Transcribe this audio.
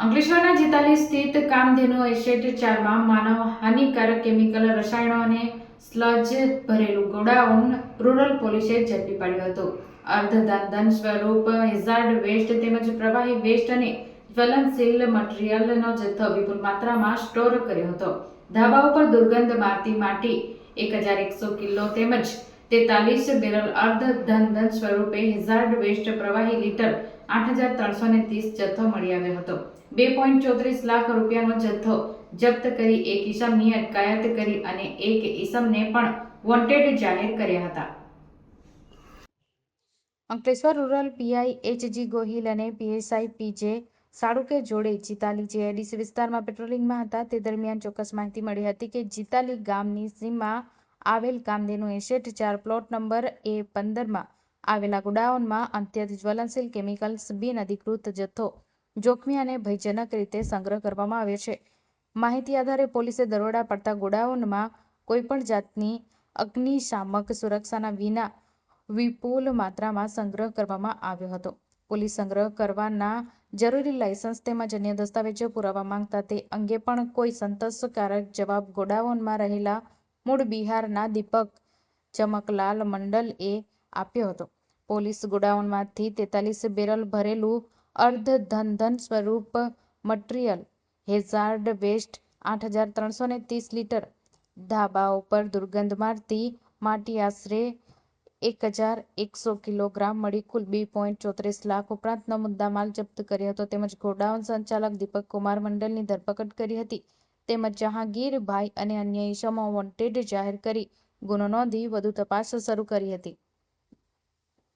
અંકલેશ્વરના જીતાલી સ્થિત કામધેનુ એસેટ ચારમાં માનવ હાનિકારક કેમિકલ રસાયણો અને સ્લજ ભરેલું ગોડાઉન રૂરલ પોલીસે ઝડપી પાડ્યું હતું. અર્ધદાન સ્વરૂપ હેઝાર્ડ વેસ્ટ તેમજ પ્રવાહી વેસ્ટ અને જ્વલનશીલ મટીરિયલનો જથ્થો વિપુલ માત્રામાં સ્ટોર કર્યો હતો. ધાબા ઉપર દુર્ગંધ મારતી માટી એક હજાર એકસો કિલો તેમજ તેતાલીસ બેરલ અર્ધ ધન ધન સ્વરૂપે હેઝાર્ડ વેસ્ટ પ્રવાહી લીટર આઠ હજાર ત્રણસો ને ત્રીસ જથ્થો મળી આવ્યો હતો. બે પોઈન્ટ ચોત્રીસ લાખ રૂપિયાનો જથ્થો જપ્ત કરી એક ઈસમની અટકાયત કરી અને એક ઈસમને પણ વોન્ટેડ જાહેર કર્યા હતા. Ankleshwar rural PI HG Gohil અને પીએસઆઈ પીજે સાળુકે જોડે જીતાલી જેઆઈડીસી વિસ્તારમાં પેટ્રોલિંગમાં હતા તે દરમિયાન ચોક્કસ માહિતી મળી હતી કે જીતાલી ગામની સીમમાં આવેલ કામધેનુ એસેટ ચાર પ્લોટ નંબર એ પંદરમાં આવેલા ગોડાઉનમાં અત્યંત જ્વલનશીલ કેમિકલ્સ બિન જથ્થો, જોખમી અને ભયજનક રીતે સંગ્રહ કરવામાં આવ્યો છે. માહિતી આધારે પોલીસે દરોડા પડતા ગોડાઉનમાં કોઈપણ જાતની અગ્નિશામક સુરક્ષાના વિના વિપુલ માત્રામાં સંગ્રહ કરવામાં આવ્યો હતો. પોલીસ સંગ્રહ કરવાના જરૂરી લાયસન્સ તેમજ અન્ય દસ્તાવેજો પુરાવા માંગતા તે અંગે પણ કોઈ સંતોષકારક જવાબ ગોડાઉનમાં રહેલા મૂળ બિહારના દીપક ચમકલાલ મંડલ આપ્યો હતો. પોલીસ ગોડાઉનમાંથી તેતાલીસ બેરલ ભરેલું અર્ધ ધન ધન સ્વરૂપ મટીરિયલ, હેઝાર્ડ વેસ્ટ આઠ હજાર ત્રણસો ને ત્રીસ લીટર ધાબા ઉપર દુર્ગંધ મારતી માટી આશરે એક હજાર એકસો કિલોગ્રામ મળી કુલ બે પોઈન્ટ ચોત્રીસ લાખ ઉપરાંતનો મુદ્દામાલ જપ્ત કર્યો હતો. તેમજ ગોડાઉન સંચાલક દીપક કુમાર મંડલની ધરપકડ કરી હતી. તેમજ જહાંગીરભાઈ અને અન્ય ઇસમો વોન્ટેડ જાહેર કરી. ગુનો નોંધી વધુ તપાસ શરૂ કરી હતી.